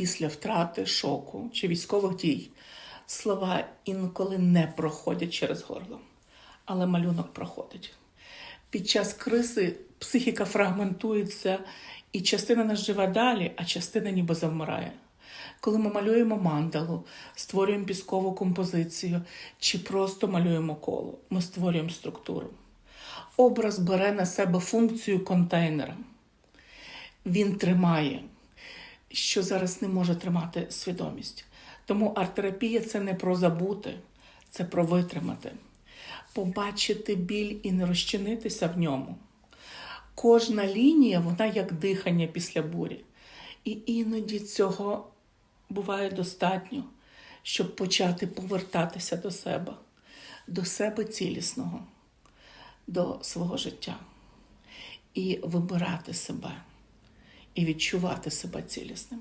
після втрати, шоку чи військових дій слова інколи не проходять через горло, але малюнок проходить. Під час кризи психіка фрагментується, і частина нас живе далі, а частина ніби завмирає. Коли ми малюємо мандалу, створюємо піскову композицію чи просто малюємо коло, ми створюємо структуру. Образ бере на себе функцію контейнера. Він тримає, що зараз не може тримати свідомість. Тому арт-терапія це не про забути, це про витримати, побачити біль і не розчинитися в ньому. Кожна лінія, вона як дихання після бурі. І іноді цього буває достатньо, щоб почати повертатися до себе, до себе цілісного, до свого життя і вибирати себе, і відчувати себе цілісним.